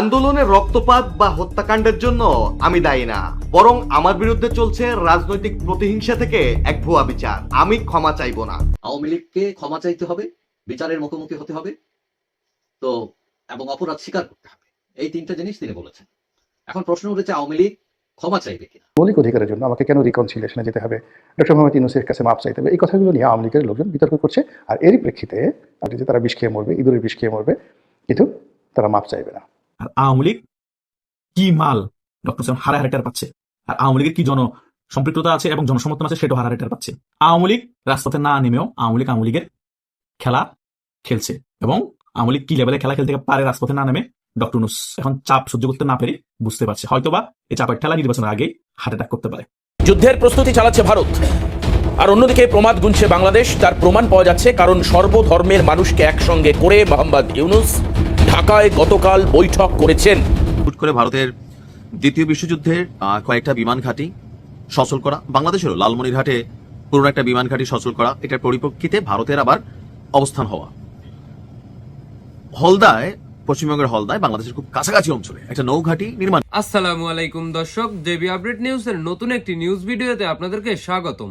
আন্দোলনের রক্তপাত বা হত্যাকাণ্ডের জন্য আমি দায়ী না বরং আমার বিরুদ্ধে চলছে রাজনৈতিক প্রতিহিংসা থেকে এক ভুয়া বিচার। আমি ক্ষমা চাইব না। আওয়ামী লীগকে ক্ষমা চাইতে হবে বিচারের মুখোমুখি হতে হবে তো এবং অপরাধ স্বীকার করতে হবে। এই তিনটা জিনিস তিনি বলেছেন। এখন প্রশ্ন উঠেছে আওয়ামী লীগ ক্ষমা চাইবে কিনা? মৌলিক অধিকারের জন্য আমাকে কেন রিকনসিলিয়েশনে যেতে হবে? ডক্টর মোহাম্মদ ইউনুসের কাছে মাপ চাইতে হবে। এই কথাগুলো নিয়ে আওয়ামী লীগের লোকজন বিতর্ক করছে আর এরই প্রেক্ষিতে যে তারা বিষ খেয়ে মরবে ইঁদুরের বিষ খেয়ে মরবে কিন্তু তারা মাপ চাইবে না। আওয়ামী লীগ কি মাল? ডক্টর সালাম হারে হারে টের পাচ্ছে। আর আওয়ামী লীগের কি জন সম্পৃক্ততা আছে এবং জনসমর্থন আছে সেটাও হারে হারে টের পাচ্ছে। আওয়ামী লীগ রাজপথে না নেমেও আওয়ামী লীগ আওয়ামী লীগের খেলা খেলছে এবং আওয়ামী লীগ কি লেভেলে খেলা খেলতে পারে রাজপথে না নেমে? ডক্টর নুস এখন চাপ সহ্য করতে না পেরে বুঝতে পারছে। হয়তোবা এই চাপের ঠেলা নির্বাচনের আগেই হার্ট অ্যাটাক করতে পারে। যুদ্ধের প্রস্তুতি চালাচ্ছে ভারত। আর অন্যদিকে প্রমাদ গুনছে বাংলাদেশ। তার প্রমাণ পাওয়া যাচ্ছে কারণ সর্বধর্মের মানুষকে একসঙ্গে করে মোহাম্মদ ইউনুস ঢাকায় গতকাল বৈঠক করেছেন। হুট করে ভারতের দ্বিতীয় বিশ্বযুদ্ধের কয়েকটা বিমান ঘাঁটি সচল করা বাংলাদেশেরও লালমনিরহাটে পুরনো একটা বিমান ঘাঁটি সচল করা এটার পরিপ্রেক্ষিতে ভারতের আবার অবস্থান হওয়া। হলদায় পশ্চিমবঙ্গের হলদায় বাংলাদেশের খুব কাছাকাছি অঞ্চলে একটা নৌঘাটি নির্মাণ আসসালামু আলাইকুম দর্শক জেবি আপডেট নিউজের নতুন একটি নিউজ ভিডিওতে আপনাদেরকে স্বাগতম।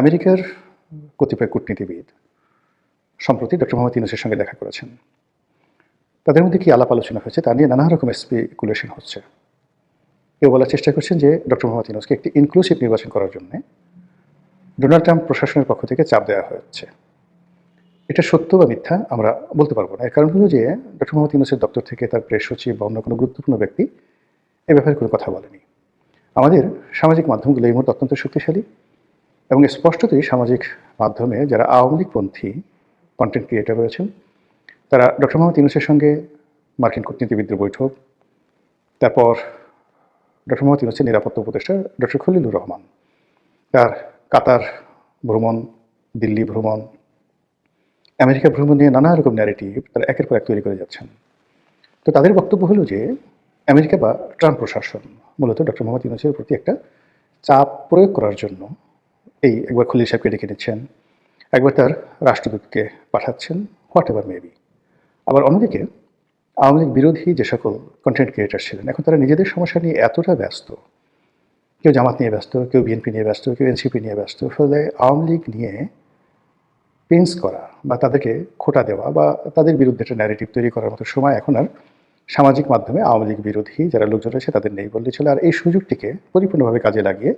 আমেরিকার কতিপয় কূটনীতিবিদ সম্প্রতি ডক্টর মোহাম্মদ ইউনুসের সঙ্গে দেখা করেছেন। তাদের মধ্যে কি আলাপ আলোচনা হয়েছে তা নিয়ে নানা রকম স্পেকুলেশন হচ্ছে। কেউ বলার চেষ্টা করছেন যে ডক্টর মোহাম্মদ ইউনুসকে একটি ইনক্লুসিভ নির্বাচন করার জন্য ডোনাল্ড ট্রাম্প প্রশাসনের পক্ষ থেকে চাপ দেওয়া হচ্ছে এটা সত্য বা মিথ্যা আমরা বলতে পারব না। এর কারণ হলো যে ডক্টর মোহাম্মদ ইউনুসের দপ্তর থেকে তার প্রেস সচিব বা অন্য কোনো গুরুত্বপূর্ণ ব্যক্তি এ ব্যাপারে কোনো কথা বলেনি। আমাদের সামাজিক মাধ্যমগুলো এই মুহূর্তে অত্যন্ত শক্তিশালী। এবং স্পষ্টতই সামাজিক মাধ্যমে যারা আওয়ামী লীগপন্থী কন্টেন্ট ক্রিয়েটার রয়েছেন, তারা ডক্টর মোহাম্মদ ইউনুসের সঙ্গে মার্কিন কূটনীতিবিদদের বৈঠক, তারপর ডক্টর মোহাম্মদ ইউনুসের নিরাপত্তা উপদেষ্টা ডক্টর খলিলুর রহমান, তার কাতার ভ্রমণ, দিল্লি ভ্রমণ, আমেরিকা ভ্রমণ নিয়ে নানা রকম ন্যারেটিভ তারা একের পর এক তৈরি করে যাচ্ছেন। তো তাদের বক্তব্য হলো যে, আমেরিকা বা ট্রাম্প প্রশাসন মূলত ডক্টর মোহাম্মদ ইউনুসের প্রতি একটা চাপ প্রয়োগ করার জন্য এই একবার খলিল সাহেবকে ডেকে নিচ্ছেন। একবার তার রাষ্ট্রদূতকে পাঠাচ্ছেন হোয়াট এভার মেবি আবার অন্যদিকে, আওয়ামী লীগ বিরোধী যে সকল কন্টেন্ট ক্রিয়েটার ছিলেন, এখন তারা নিজেদের সমস্যা নিয়ে এতটা ব্যস্ত। কেউ জামাত নিয়ে ব্যস্ত, কেউ বিএনপি নিয়ে ব্যস্ত, কেউ এনসিপি নিয়ে ব্যস্ত, ফলে আওয়ামী লীগ নিয়ে পেন্স করা বা তাদেরকে খোটা দেওয়া বা তাদের বিরুদ্ধে একটা ন্যারেটিভ তৈরি করার মতো সময় এখন আর সামাজিক মাধ্যমে আওয়ামী লীগ বিরোধী যারা লোকজন রয়েছে তাদের নেই বললে চলে। আর এই সুযোগটিকে পরিপূর্ণভাবে কাজে লাগিয়ে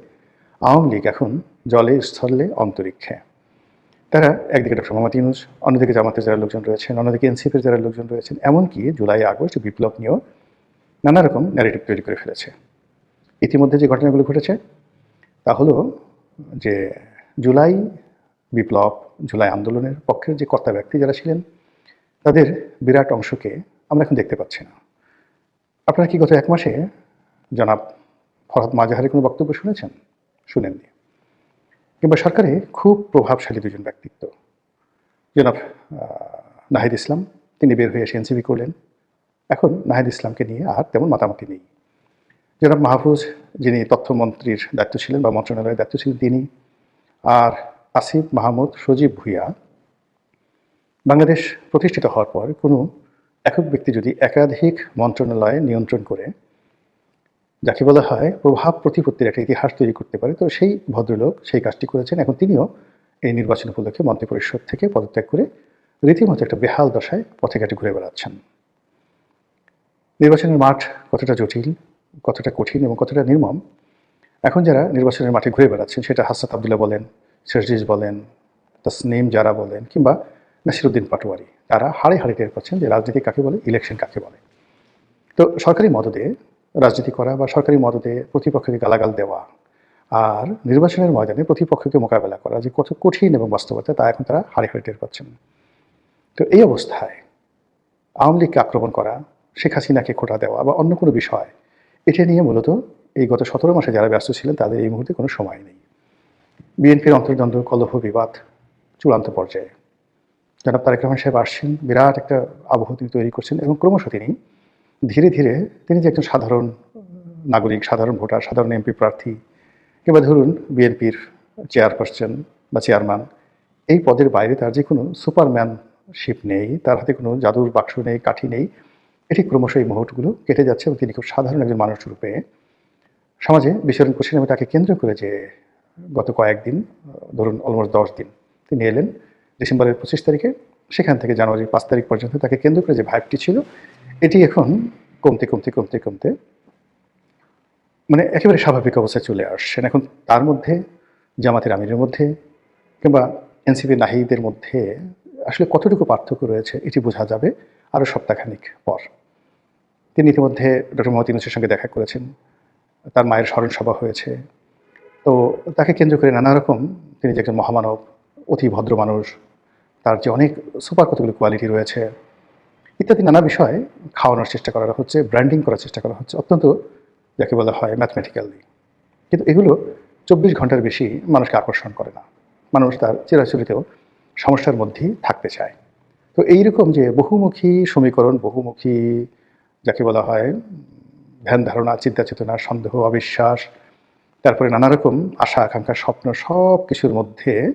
আওয়ামী লীগ এখন জলে, স্থলে, অন্তরিক্ষে। তারা একদিকে ডক্টর মোহাম্মদ ইউনুস, অন্যদিকে জামাতের যারা লোকজন রয়েছেন, অন্যদিকে এনসিপির যারা লোকজন রয়েছেন, এমনকি জুলাই, আগস্ট বিপ্লব নিয়েও নানা রকম ন্যারেটিভ তৈরি করে ফেলেছে। ইতিমধ্যে যে ঘটনাগুলো ঘটেছে, তা হলো যে জুলাই বিপ্লব, জুলাই আন্দোলনের পক্ষের যে কর্তা ব্যক্তি যারা ছিলেন, তাদের বিরাট অংশকে আমরা এখন দেখতে পাচ্ছি না। আপনারা কি গত এক মাসে জনাব ফরহাদ মাজাহারের কোনো বক্তব্য শুনেছেন? শুনেননি। কিংবা সরকারে খুব প্রভাবশালী দুজন ব্যক্তিত্ব। জনাব নাহিদ ইসলাম, তিনি বের হয়ে এসে এনসিবি করলেন। এখন নাহিদ ইসলামকে নিয়ে আর তেমন মাতামাতি নেই। জনাব মাহফুজ, যিনি তথ্যমন্ত্রীর দায়িত্ব ছিলেন বা মন্ত্রণালয়ের দায়িত্ব ছিলেন, তিনি। আর আসিফ মাহমুদ, সজীব ভুইয়া। বাংলাদেশ প্রতিষ্ঠিত হওয়ার পর কোনো একক ব্যক্তি যদি একাধিক মন্ত্রণালয় নিয়ন্ত্রণ করে যাকে বলা হয় প্রভাব প্রতিপত্তির একটা ইতিহাস তৈরি করতে পারে। তো সেই ভদ্রলোক সেই কাজটি করেছেন। এখন তিনিও এই নির্বাচন উপলক্ষে মন্ত্রিপরিষদ থেকে পদত্যাগ করে রীতিমতো একটা বেহাল দশায় পথে ঘাটে ঘুরে বেড়াচ্ছেন। নির্বাচনের মাঠ কতটা জটিল, কতটা কঠিন এবং কতটা নির্মম, এখন যারা নির্বাচনের মাঠে ঘুরে বেড়াচ্ছেন সেটা হাসাত আবদুল্লাহ বলেন, শেরজিজ বলেন, তসনিম যারা বলেন কিংবা নাসিরুদ্দিন পাটোয়ারি, তারা হাড়ে হাড়ে টের পাচ্ছেন যে রাজনীতি কাকে বলে, ইলেকশন কাকে বলে। তো সরকারি মদদে রাজনীতি করা বা সরকারি মদদে প্রতিপক্ষকে গালাগাল দেওয়া আর নির্বাচনের ময়দানে প্রতিপক্ষকে মোকাবেলা করা যে কত কঠিন এবং বাস্তবতা, তা এখন তারা হাড়ে হাড়ে টের পাচ্ছেন। তো এই অবস্থায় আওয়ামী লীগকে আক্রমণ করা, শেখ হাসিনাকে খোটা দেওয়া বা অন্য কোনো বিষয়, এটা নিয়ে মূলত এই গত সতেরো মাসে যারা ব্যস্ত ছিলেন, তাদের এই মুহূর্তে কোনো সময় নেই। বিএনপির অন্তর্দ্বন্দ্ব, কলহ, বিবাদ চূড়ান্ত পর্যায়ে। জনাব তারেক রহমান সাহেব আসছেন, বিরাট একটা আবহ তিনি তৈরি করছেন এবং ক্রমশ তিনি ধীরে ধীরে তিনি যে একজন সাধারণ নাগরিক, সাধারণ ভোটার, সাধারণ এমপি প্রার্থী, কিংবা ধরুন বিএনপির চেয়ারপারসন বা চেয়ারম্যান, এই পদের বাইরে তার যে কোনো সুপারম্যানশিপ নেই, তার হাতে কোনো জাদুর বাক্স নেই, কাঠি নেই, এটি ক্রমশ এই মুহূর্তগুলো কেটে যাচ্ছে এবং তিনি খুব সাধারণ একজন মানুষ রূপে সমাজে বিচরণ করছেন এবং তাকে কেন্দ্র করে যে গত কয়েকদিন, ধরুন অলমোস্ট দশ দিন, তিনি এলেন ডিসেম্বরের পঁচিশ তারিখে। সেখান থেকে জানুয়ারির পাঁচ তারিখ পর্যন্ত তাকে কেন্দ্র করে যে ভাইবটি ছিল এটি এখন কমতে কমতে কমতে কমতে মানে একেবারে স্বাভাবিক অবস্থায় চলে আসছেন। এখন তার মধ্যে জামাতের আমিরের মধ্যে কিংবা এনসিপি নাহিদের মধ্যে আসলে কতটুকু পার্থক্য রয়েছে এটি বোঝা যাবে আরও সপ্তাহখানিক পর। তিনি ইতিমধ্যে ডক্টর মোহাম্মদ ইউনুসের সঙ্গে দেখা করেছেন। তার মায়ের স্মরণ সভা হয়েছে। তো তাকে কেন্দ্র করে নানা রকম তিনি যে একজন মহামানব, অতি ভদ্র মানুষ, তার যে অনেক সুপার কতগুলো কোয়ালিটি রয়েছে ইত্যাদি নানা বিষয় খাওয়ানোর চেষ্টা করা হচ্ছে ব্র্যান্ডিং করার চেষ্টা করা হচ্ছে, অত্যন্ত যাকে বলা হয় ম্যাথমেটিক্যালি কিন্তু এগুলো চব্বিশ ঘণ্টার বেশি মানুষকে আকর্ষণ করে না। মানুষ তার চিরাচরিত সমস্যার মধ্যেই থাকতে চায়। তো এইরকম যে বহুমুখী সমীকরণ, বহুমুখী যাকে বলা হয় ধ্যান ধারণা, চিন্তা চেতনা, সন্দেহ, অবিশ্বাস, তারপরে নানা রকম আশা, আকাঙ্ক্ষা, স্বপ্ন, সব কিছুর মধ্যে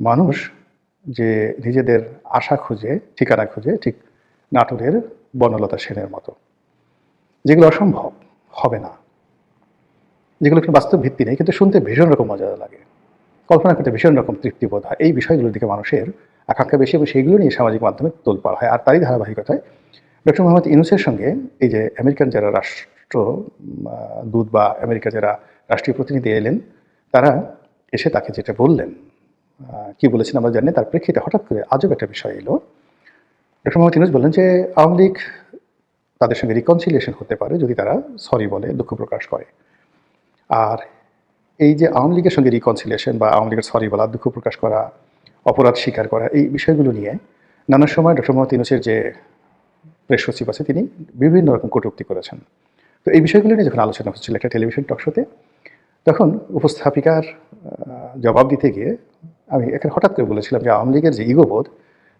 মানুষ যে নিজেদের আশা খুঁজে, ঠিকানা খুঁজে, ঠিক নাটোরের বনলতা সেনের মতো। যেগুলো অসম্ভব, হবে না। যেগুলো কোনো বাস্তব ভিত্তি নেই, কিন্তু শুনতে ভীষণ রকম মজা লাগে। কল্পনা করতে ভীষণ রকম তৃপ্তিবোধ হয়। এই বিষয়গুলোর দিকে মানুষের আকাঙ্ক্ষা বেশি এবং সেইগুলো নিয়ে সামাজিক মাধ্যমে তোলপাড় হয়। আর তারই ধারাবাহিকতায় ডক্টর মোহাম্মদ ইউনুসের সঙ্গে এই যে আমেরিকান যারা রাষ্ট্র দূত বা আমেরিকা যারা রাষ্ট্রীয় প্রতিনিধি এলেন, তারা এসে তাকে যেটা বললেন কি বলেছেন আমরা জানি তার প্রেক্ষিতে হঠাৎ করে আজব একটা বিষয় এলো। ডক্টর মোহাম্মদ ইউনুস বললেন যে আওয়ামী লীগ তাদের সঙ্গে রিকনসিলিয়েশন হতে পারে যদি তারা সরি বলে দুঃখ প্রকাশ করে। আর এই যে আওয়ামী লীগের সঙ্গে রিকনসিলিয়েশন বা আওয়ামী লীগের সরি বলা, দুঃখ প্রকাশ করা, অপরাধ স্বীকার করা, এই বিষয়গুলো নিয়ে নানা সময় ডক্টর মোহাম্মদ ইউনুসের যে প্রেস সচিব আছে, তিনি বিভিন্ন রকম কটুক্তি করেছেন। তো এই বিষয়গুলো নিয়ে যখন আলোচনা হচ্ছিল একটা টেলিভিশন টক শোতে তখন উপস্থাপিকার জবাব দিতে গিয়ে আমি এখানে হঠাৎ করে বলেছিলাম যে আওয়ামী লীগের যে ইগোবোধ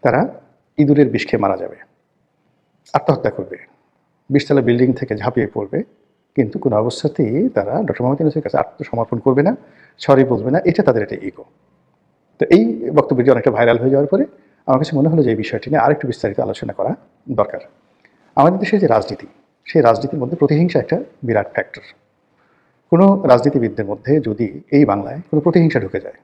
তারা ইঁদুরের বিষ খেয়ে মারা যাবে। আত্মহত্যা করবে। বিশতলা বিল্ডিং থেকে ঝাঁপিয়ে পড়বে। কিন্তু কোনো অবস্থাতেই তারা ডক্টর মোহাম্মদ ইউনুসের কাছে আত্মসমর্পণ করবে না, সরি বলবে না, এটা তাদের একটা ইগো তো এই বক্তব্যটি অনেকটা ভাইরাল হয়ে যাওয়ার পরে আমার কাছে মনে হলো যে এই বিষয়টি নিয়ে আরেকটু বিস্তারিত আলোচনা করা দরকার। আমাদের দেশের যে রাজনীতি, সেই রাজনীতির মধ্যে প্রতিহিংসা একটা বিরাট ফ্যাক্টর কোনো রাজনীতিবিদদের মধ্যে যদি এই বাংলায় কোনো প্রতিহিংসা ঢুকে যায়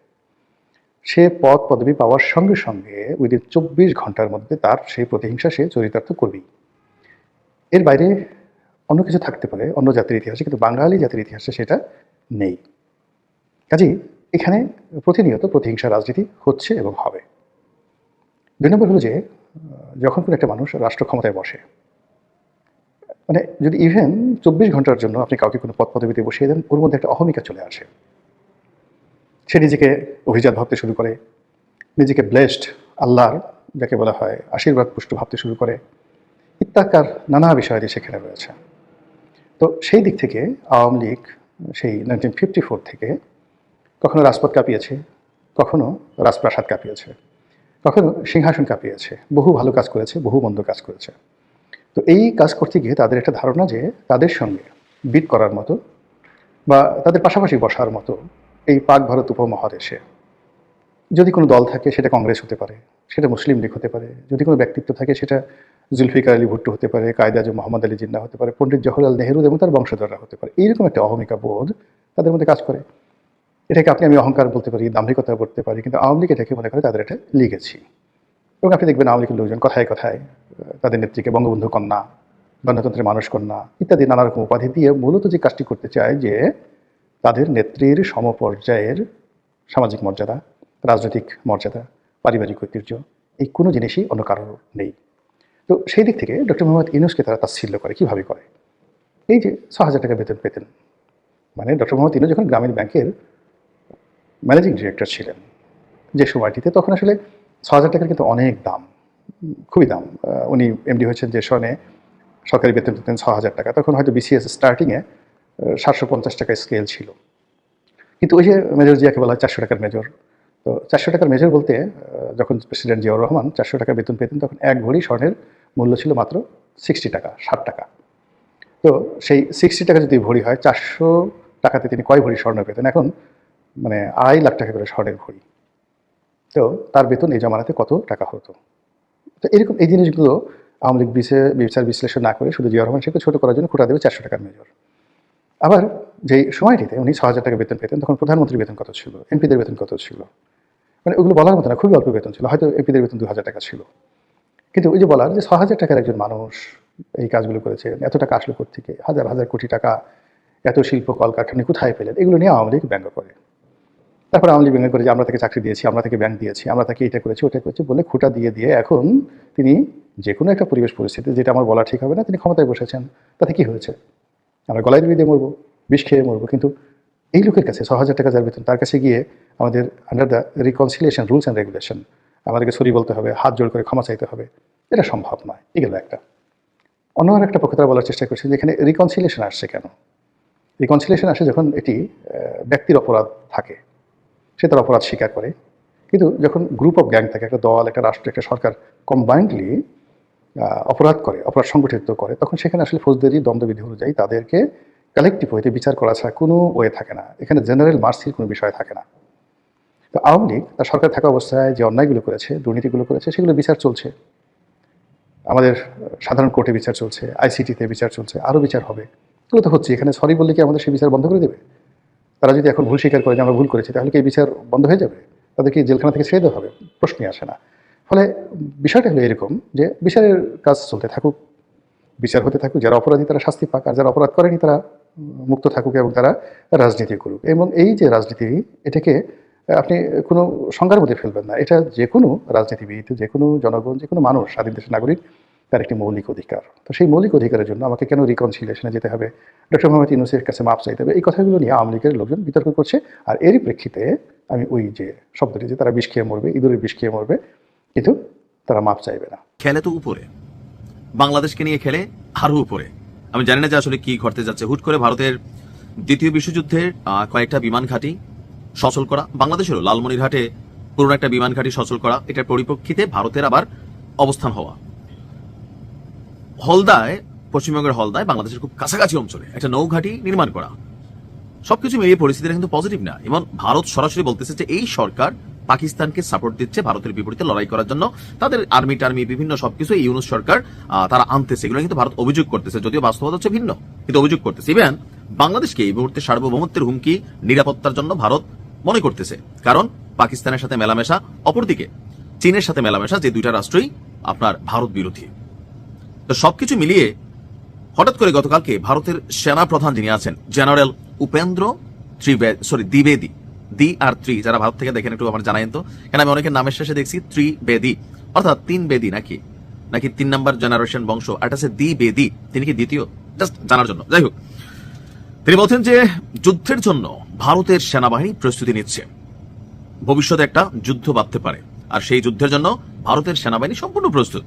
সে পদ পদবি পাওয়ার সঙ্গে সঙ্গে উইদিন চব্বিশ ঘণ্টার মধ্যে তার সেই প্রতিহিংসা সে চরিতার্থ করবেই। এর বাইরে অন্য কিছু থাকতে পারে, অন্য জাতির ইতিহাসে, কিন্তু বাঙালি জাতির ইতিহাসে সেটা নেই। কাজেই এখানে প্রতিনিয়ত প্রতিহিংসা রাজনীতি হচ্ছে এবং হবে। দুই নম্বর হলো যে যখন কোনো একটা মানুষ রাষ্ট্র ক্ষমতায় বসে মানে যদি ইভেন চব্বিশ ঘণ্টার জন্য আপনি কাউকে কোনো পদ পদবিতে বসিয়ে দেন, ওর মধ্যে একটা অহমিকা চলে আসে। সে নিজেকে অভিজাত ভাবতে শুরু করে। নিজেকে ব্লেসড আল্লাহর যাকে বলা হয়, আশীর্বাদ পুষ্ট ভাবতে শুরু করে। ইত্যাকার নানা বিষয়াদি সেখানে রয়েছে। তো সেই দিক থেকে আওয়ামী লীগ সেই নাইনটিন ফিফটি ফোর থেকে কখনো রাজপথ কাঁপিয়েছে, কখনো রাজপ্রাসাদ কাঁপিয়েছে, কখনো সিংহাসন কাঁপিয়েছে, বহু ভালো কাজ করেছে, বহু মন্দ কাজ করেছে। তো এই কাজ করতে গিয়ে তাদের একটা ধারণা যে তাদের সঙ্গে বিট করার মতো বা তাদের পাশাপাশি বসার মতো এই পাক ভারত উপমহাদেশে। যদি কোনো দল থাকে, সেটা কংগ্রেস হতে পারে, সেটা মুসলিম লীগ হতে পারে, যদি কোনো ব্যক্তিত্ব থাকে, সেটা জুলফিকার আলী ভুট্টো হতে পারে, কায়দা আজম, মোহাম্মদ আলী জিন্না হতে পারে, পণ্ডিত জওহরলাল নেহরু এবং তার বংশধররা হতে পারে, এইরকম একটা অহমিকা বোধ তাদের মধ্যে কাজ করে। এটাকে আপনি আমি অহংকার বলতে পারি, দাম্ভিকতা বলতে পারি, কিন্তু আওয়ামী লীগ এটাকে মনে করে তাদের এটা লিগেছি এবং আপনি দেখবেন আওয়ামী লীগের লোকজন কথায় কথায় তাদের নেত্রীকে বঙ্গবন্ধু কন্যা, গণতন্ত্রের মানুষ কন্যা, ইত্যাদি নানা রকম উপাধি দিয়ে মূলত যে কাজটি করতে চায় যে তাদের নেত্রীর সমপর্যায়ের সামাজিক মর্যাদা, রাজনৈতিক মর্যাদা, পারিবারিক ঐতিহ্য, এই কোনো জিনিসই অন্য কারোর নেই। তো সেই দিক থেকে ডক্টর মোহাম্মদ ইউনুসকে তারা তাচ্ছিল্য করে। কীভাবে করে? এই যে ছ হাজার টাকা বেতন পেতেন। মানে ডক্টর মোহাম্মদ ইউনুস যখন গ্রামীণ ব্যাংকের ম্যানেজিং ডিরেক্টর ছিলেন, যে সময়টিতে তখন আসলে ছ হাজার টাকার কিন্তু অনেক দাম, খুবই দাম। উনি এমডি হয়েছেন যে সনে সরকারি বেতন পেতেন ছ হাজার টাকা। তখন হয়তো বিসিএস স্টার্টিংয়ে সাতশো পঞ্চাশ টাকা স্কেল ছিল। কিন্তু ওই যে মেজর জিয়াকে বলা হয় চারশো টাকার মেজর। তো চারশো টাকার মেজর বলতে যখন প্রেসিডেন্ট জিয়াউর রহমান চারশো টাকা বেতন পেতেন, তখন এক ভরি স্বর্ণের মূল্য ছিল মাত্র সিক্সটি টাকা, ষাট টাকা। তো সেই সিক্সটি টাকা যদি ভরি হয়, চারশো টাকাতে তিনি কয় ভরি স্বর্ণ পেতেন? এখন মানে আড়াই লাখ টাকা করে স্বর্ণের ভরি তো তার বেতন এই জমানাতে কত টাকা হতো? তো এরকম এই জিনিসগুলো আওয়ামী লীগ বিচার বিশ্লেষণ না করে শুধু জিয়া রহমান শেখকে ছোটো করার জন্য খোটা দেবে চারশো টাকার মেজর। আবার যেই সময়টিতে উনি ছ হাজার টাকা বেতন পেতেন, তখন প্রধানমন্ত্রীর বেতন কত ছিল? এমপিদের বেতন কত ছিল? মানে ওগুলো বলার মতো না, খুবই অল্প বেতন ছিল, হয়তো এমপিদের বেতন দু হাজার টাকা ছিল। কিন্তু ওই যে বলার যে ছ হাজার টাকার একজন মানুষ এই কাজগুলো করেছে এত টাকা আসলো থেকে হাজার হাজার কোটি টাকা, এত শিল্প, কলকারখানা কোথায় পেলেন? এগুলো নিয়ে আওয়ামী লীগ ব্যঙ্গ করে। তারপর আওয়ামী লীগ ব্যঙ্গ করে যে, আমরা তাকে চাকরি দিয়েছি, আমরা তাকে ব্যাংক দিয়েছি, আমরা তাকে এটা করেছি, ওটা করেছি, বলে খুঁটা দিয়ে দিয়ে এখন তিনি যে কোনো একটা পরিবেশ পরিস্থিতি যেটা আমার বলা ঠিক হবে না, তিনি ক্ষমতায় বসেছেন। তাতে কি হয়েছে? আমরা গলায় দিয়ে মরবো, বিষ খেয়ে মরবো। কিন্তু এই লোকের কাছে ছ হাজার টাকা যার বেতন, তার কাছে গিয়ে আমাদের under the reconciliation rules and regulation আমাদেরকে সরি বলতে হবে, হাত জোড় করে ক্ষমা চাইতে হবে। এটা সম্ভব নয়, এগুলো একটা। অন্য আর একটা পক্ষে তারা বলার চেষ্টা করছে যে এখানে রিকনসিলিয়েশন আসছে কেন? রিকনসিলিয়েশন আসে যখন এটি ব্যক্তির অপরাধ থাকে, সে তার অপরাধ স্বীকার করে। কিন্তু যখন গ্রুপ অফ গ্যাং থাকে, একটা দল, একটা রাষ্ট্র, একটা সরকার কম্বাইন্ডলি অপরাধ করে, অপরাধ সংগঠিত করে, তখন সেখানে আসলে ফৌজদারি দণ্ডবিধি অনুযায়ী তাদেরকে কালেকটিভ হইতে বিচার করা ছাড়া কোনো ওয়ে থাকে না। এখানে জেনারেল মার্সির কোনো বিষয় থাকে না। তো আওয়ামী লীগ, তার সরকার থাকা অবস্থায় যে অন্যায়গুলো করেছে, দুর্নীতিগুলো করেছে, সেগুলো বিচার চলছে। আমাদের সাধারণ কোর্টে বিচার চলছে আইসিটিতে বিচার চলছে, আরও বিচার হবে। এগুলো তো হচ্ছে এখানে সরি বললে কি আমাদের সেই বিচার বন্ধ করে দেবে? তারা যদি এখন ভুল স্বীকার করে যে আমরা ভুল করেছি, তাহলে কি এই বিচার বন্ধ হয়ে যাবে? তাদেরকে জেলখানা থেকে ছেড়ে দেওয়া হবে? প্রশ্নই আসে না। ফলে বিষয়টা হলো এরকম যে বিচারের কাজ চলতে থাকুক, বিচার হতে থাকুক, যারা অপরাধী তারা শাস্তি পাক, আর যারা অপরাধ করেনি তারা মুক্ত থাকুক এবং তারা রাজনীতি করুক। এবং এই যে রাজনীতি, এটাকে আপনি কোনো সংজ্ঞার মধ্যে ফেলবেন না। এটা যে কোনো রাজনীতিবিদ, যে কোনো জনগণ, যে কোনো মানুষ, স্বাধীন দেশের নাগরিক, তার একটি মৌলিক অধিকার। তো সেই মৌলিক অধিকারের জন্য আমাকে কেন রিকনসিলিয়েশনে যেতে হবে? ডক্টর মোহাম্মদ ইউনুসের কাছে মাপ চাইতে হবে। এই কথাগুলো নিয়ে আওয়ামী লীগের লোকজন বিতর্ক করছে। আর এরই প্রেক্ষিতে আমি ওই যে শব্দটি যে তারা বিষ খেয়ে মরবে, ইঁদুরের বিষ খেয়ে মরবে কিন্তু তারা মাপ চাইবে না। খেলে তো উপরে। বাংলাদেশকে নিয়ে খেলে আরও উপরে। আমি জানি না যে আসলে কি ঘটতে যাচ্ছে। হুট করে ভারতের দ্বিতীয় বিশ্বযুদ্ধের কয়েকটা বিমান ঘাঁটি সচল করা, বাংলাদেশেরও লালমনিরহাটে পুরনো একটা বিমান ঘাঁটি সচল করা, এটার পরিপ্রেক্ষিতে ভারতের আবার অবস্থান হওয়া। হলদায়, পশ্চিমবঙ্গের হলদায় বাংলাদেশের খুব কাছাকাছি অঞ্চলে একটা নৌঘাঁটি নির্মাণ করা। সবকিছু মিলিয়ে পরিস্থিতিটা কিন্তু পজিটিভ না। এবং ভারত সরাসরি বলতেছে যে এই সরকার পাকিস্তানকে সাপোর্ট দিচ্ছে ভারতের বিপরীতে লড়াই করার জন্য। তাদের আর্মি টার্মি বিভিন্ন সবকিছু ইউনুস সরকার তারা আনতেছে। এগুলো কিন্তু ভারত অভিযোগ করতেছে, যদিও বাস্তবতা হচ্ছে ভিন্ন, কিন্তু অভিযোগ করতেছে। ইভেন বাংলাদেশকে এই মুহূর্তে সার্বভৌমত্বের হুমকি, নিরাপত্তার জন্য ভারত মনে করতেছে। কারণ পাকিস্তানের সাথে মেলামেশা, অপরদিকে চীনের সাথে মেলামেশা, যে দুইটা রাষ্ট্রই আপনার ভারত বিরোধী। তো সবকিছু মিলিয়ে হঠাৎ করে গতকালকে ভারতের সেনা প্রধান যিনি আছেন, জেনারেল উপেন্দ্র ত্রিবেদ সরি দ্বিবেদী দি আর ত্রি, যারা ভারত থেকে দেখেন একটু আমার জানাইন তো। কেন আমি অনেকের নামের শেষে দেখছি ত্রিবেদী অর্থাৎ তিন বেদি নাকি? নাকি তিন নাম্বার জেনারেশন বংশ? আর এটা হচ্ছে দ্বিবেদী তিনি কি দ্বিতীয়? জাস্ট জানার জন্য। যাই হোক। তিনি বলছেন যে, যুদ্ধের জন্য ভারতের সেনাবাহিনী প্রস্তুতি নিচ্ছে। ভবিষ্যতে একটা যুদ্ধ বাঁধতে পারে। আর সেই যুদ্ধের জন্য ভারতের সেনাবাহিনী সম্পূর্ণ প্রস্তুত।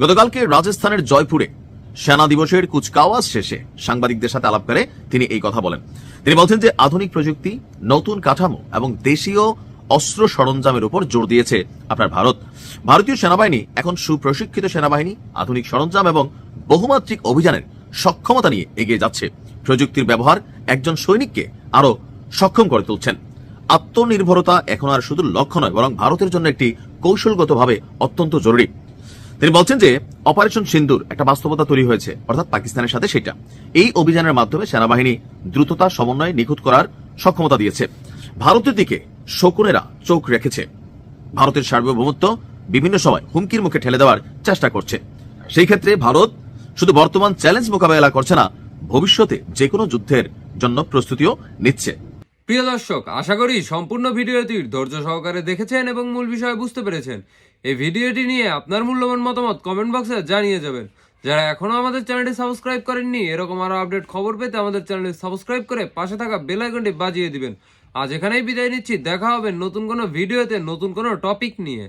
গতকালকে রাজস্থানের জয়পুরে সেনা দিবসের কুচকাওয়াজ শেষে সাংবাদিকদের সাথে আলাপ করে তিনি এই কথা বলেন। তিনি বলছেন যে, আধুনিক প্রযুক্তি, নতুন কাঠামো এবং দেশীয় অস্ত্র সরঞ্জামের উপর জোর দিয়েছে আপনার ভারত। ভারতীয় সেনাবাহিনী এখন সুপ্রশিক্ষিত সেনাবাহিনী, আধুনিক সরঞ্জাম এবং বহুমাত্রিক অভিযানের সক্ষমতা নিয়ে এগিয়ে যাচ্ছে। প্রযুক্তির ব্যবহার একজন সৈনিককে আরও সক্ষম করে তুলছেন। আত্মনির্ভরতা এখন আর শুধু লক্ষ্য নয়, বরং ভারতের জন্য একটি কৌশলগতভাবে অত্যন্ত জরুরি। তিনি বলছেন যে, অপারেশন সিন্দুর একটা বাস্তবতা তৈরি হয়েছে, অর্থাৎ পাকিস্তানের সাথে সেটা। এই অভিযানের মাধ্যমে সেনাবাহিনী দ্রুততা সমন্বয় নিখুঁত করার সক্ষমতা দিয়েছে। ভারতের দিকে শকুনেরা চোখ রেখেছে। ভারতের সার্বভৌমত্ব বিভিন্ন সময় হুমকির মুখে ঠেলে দেওয়ার চেষ্টা করছে। সেই ক্ষেত্রে ভারত শুধু বর্তমান চ্যালেঞ্জ মোকাবেলা করছে না, ভবিষ্যতে যে কোনো যুদ্ধের জন্য প্রস্তুতিও নিচ্ছে। প্রিয় দর্শক, আশা করি সম্পূর্ণ ভিডিওটি ধৈর্য সহকারে দেখেছেন এবং মূল বিষয় বুঝতে পেরেছেন। এই ভিডিওটি নিয়ে আপনার মূল্যবান মতামত কমেন্ট বক্সে জানিয়ে যাবেন। যারা এখনও আমাদের চ্যানেলটি সাবস্ক্রাইব করেননি, এরকম আরও আপডেট খবর পেতে আমাদের চ্যানেলটি সাবস্ক্রাইব করে পাশে থাকা বেল আইকনটি বাজিয়ে দিবেন। আজ এখানেই বিদায় নিচ্ছি, দেখা হবে নতুন কোনো ভিডিওতে নতুন কোনো টপিক নিয়ে।